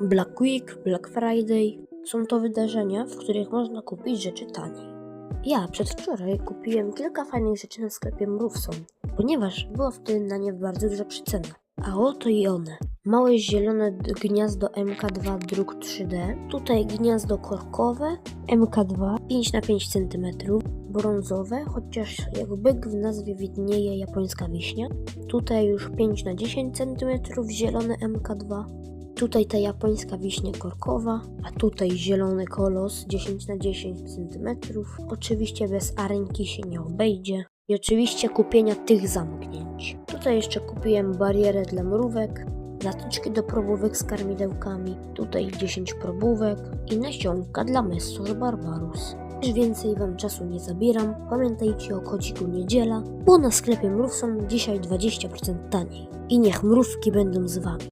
Black Week, Black Friday. Są to wydarzenia, w których można kupić rzeczy taniej. Ja przedwczoraj kupiłem kilka fajnych rzeczy na sklepie Mrówson, ponieważ było wtedy na nie bardzo duża przycena. A oto i one. Małe zielone gniazdo MK2 druk 3D. Tutaj gniazdo korkowe MK2 5 na 5 cm. Brązowe, chociaż jak byk w nazwie widnieje japońska wiśnia. Tutaj już 5 na 10 cm zielone MK2. Tutaj ta japońska wiśnia korkowa, a tutaj zielony kolos 10 na 10 cm. Oczywiście bez arenki się nie obejdzie. I oczywiście kupienia tych zamknięć. Tutaj jeszcze kupiłem barierę dla mrówek, zatyczki do probówek z karmidełkami, tutaj 10 probówek i nasionka dla Messus Barbarus. Już więcej Wam czasu nie zabieram, pamiętajcie o kodziku niedziela, bo na sklepie Mrówson dzisiaj 20% taniej. I niech mrówki będą z Wami.